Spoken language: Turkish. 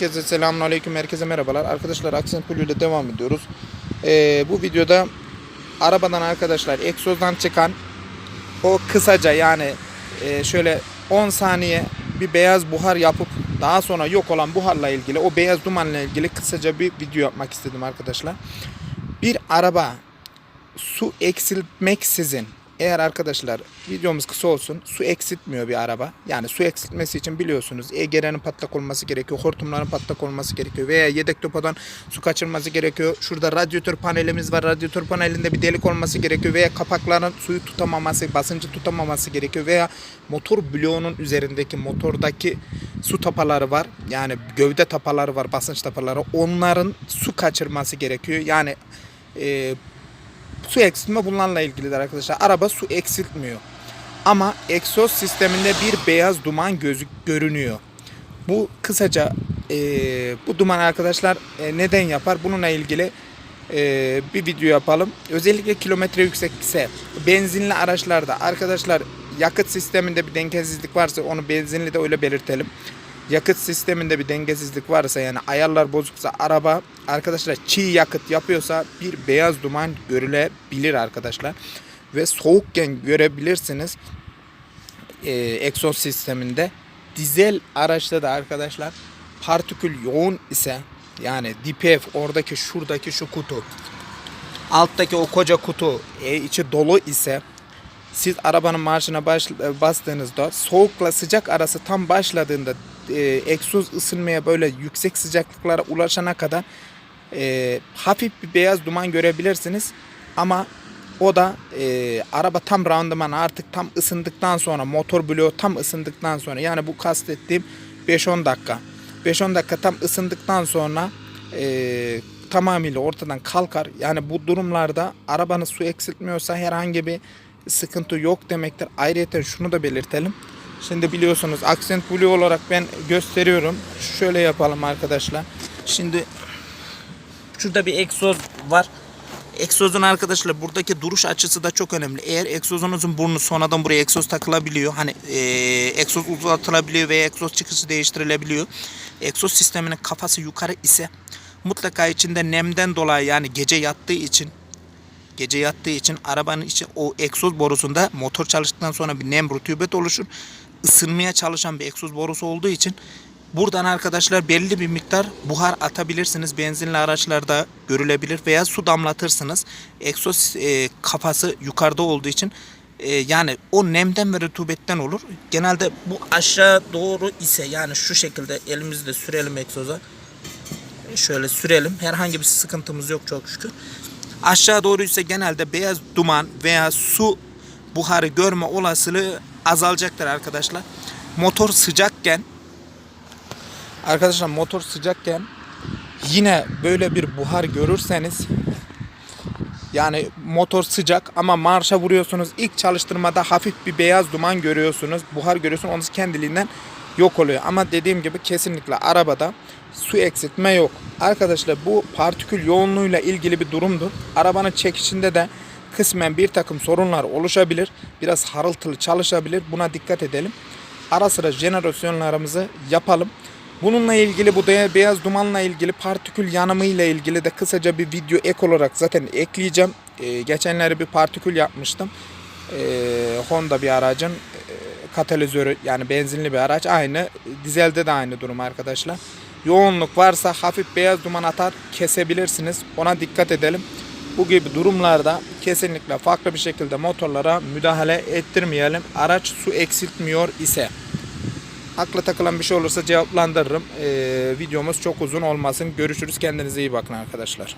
Herkese selamünaleyküm, herkese merhabalar. Arkadaşlar Accent Blue ile devam ediyoruz. Ee, bu videoda arabadan arkadaşlar egzozdan çıkan o kısaca yani e, şöyle 10 saniye bir beyaz buhar yapıp daha sonra yok olan buharla ilgili o beyaz dumanla ilgili kısaca bir video yapmak istedim arkadaşlar. Bir araba su eksiltmeksizin eğer arkadaşlar videomuz kısa olsun su eksiltmiyor bir araba. Yani su eksiltmesi için biliyorsunuz EGR'nin patlak olması gerekiyor. Hortumların patlak olması gerekiyor. Veya yedek depodan su kaçırması gerekiyor. Şurada radyatör panelimiz var. Radyatör panelinde bir delik olması gerekiyor. Veya kapakların suyu tutamaması, basıncı tutamaması gerekiyor. Veya motor bloğunun üzerindeki motordaki su tapaları var. Yani gövde tapaları var, basınç tapaları. Onların su kaçırması gerekiyor. Yani e, su eksiltme bunlarla ilgilidir arkadaşlar. Araba su eksiltmiyor. Ama egzoz sisteminde bir beyaz duman gözü görünüyor. Bu kısaca e, bu duman arkadaşlar e, neden yapar? Bununla ilgili e, bir video yapalım. Özellikle kilometre yüksekse benzinli araçlarda arkadaşlar yakıt sisteminde bir dengesizlik varsa onu benzinli de öyle belirtelim. Yakıt sisteminde bir dengesizlik varsa yani ayarlar bozuksa araba arkadaşlar çiğ yakıt yapıyorsa bir beyaz duman görülebilir arkadaşlar. Ve soğukken görebilirsiniz e, egzoz sisteminde. Dizel araçta da arkadaşlar partikül yoğun ise yani DPF oradaki şuradaki şu kutu alttaki o koca kutu e, içi dolu ise siz arabanın marşına baş, bastığınızda soğukla sıcak arası tam başladığında e, egzoz ısınmaya böyle yüksek sıcaklıklara ulaşana kadar e, hafif bir beyaz duman görebilirsiniz. Ama o da e, araba tam randıman artık tam ısındıktan sonra motor bloğu tam ısındıktan sonra yani bu kastettiğim 5-10 dakika. 5-10 dakika tam ısındıktan sonra e, tamamıyla ortadan kalkar. Yani bu durumlarda arabanız su eksiltmiyorsa herhangi bir sıkıntı yok demektir. Ayrıca şunu da belirtelim. Şimdi biliyorsunuz Accent Blue olarak ben gösteriyorum. Şöyle yapalım arkadaşlar. Şimdi şurada bir egzoz var. Egzozun arkadaşlar buradaki duruş açısı da çok önemli. Eğer egzozunuzun burnu sonradan buraya egzoz takılabiliyor. Hani e, egzoz uzatılabiliyor veya egzoz çıkışı değiştirilebiliyor. Egzoz sisteminin kafası yukarı ise mutlaka içinde nemden dolayı yani gece yattığı için gece yattığı için arabanın içi o egzoz borusunda motor çalıştıktan sonra bir nem rutubet oluşur. Isınmaya çalışan bir egzoz borusu olduğu için buradan arkadaşlar belli bir miktar buhar atabilirsiniz. Benzinli araçlarda görülebilir veya su damlatırsınız. Egzoz e, kafası yukarıda olduğu için e, yani o nemden ve rutubetten olur. Genelde bu aşağı doğru ise yani şu şekilde elimizde sürelim egzoza. Şöyle sürelim. Herhangi bir sıkıntımız yok çok şükür. Aşağı doğru ise genelde beyaz duman veya su buharı görme olasılığı azalacaktır arkadaşlar. Motor sıcakken arkadaşlar motor sıcakken yine böyle bir buhar görürseniz yani motor sıcak ama marşa vuruyorsunuz. İlk çalıştırmada hafif bir beyaz duman görüyorsunuz. Buhar görüyorsunuz. Onu kendiliğinden yok oluyor. Ama dediğim gibi kesinlikle arabada su eksiltme yok. Arkadaşlar bu partikül yoğunluğuyla ilgili bir durumdur. Arabanın çekişinde de kısmen bir takım sorunlar oluşabilir. Biraz harıltılı çalışabilir. Buna dikkat edelim. Ara sıra jenerasyonlarımızı yapalım. Bununla ilgili bu beyaz dumanla ilgili partikül yanımı ile ilgili de kısaca bir video ek olarak zaten ekleyeceğim. Ee, geçenleri bir partikül yapmıştım. Ee, Honda bir aracın e, katalizörü yani benzinli bir araç aynı. Dizelde de aynı durum arkadaşlar. Yoğunluk varsa hafif beyaz duman atar kesebilirsiniz. Ona dikkat edelim. Bu gibi durumlarda kesinlikle farklı bir şekilde motorlara müdahale ettirmeyelim. Araç su eksiltmiyor ise. Akla takılan bir şey olursa cevaplandırırım. Ee, videomuz çok uzun olmasın. Görüşürüz. Kendinize iyi bakın arkadaşlar.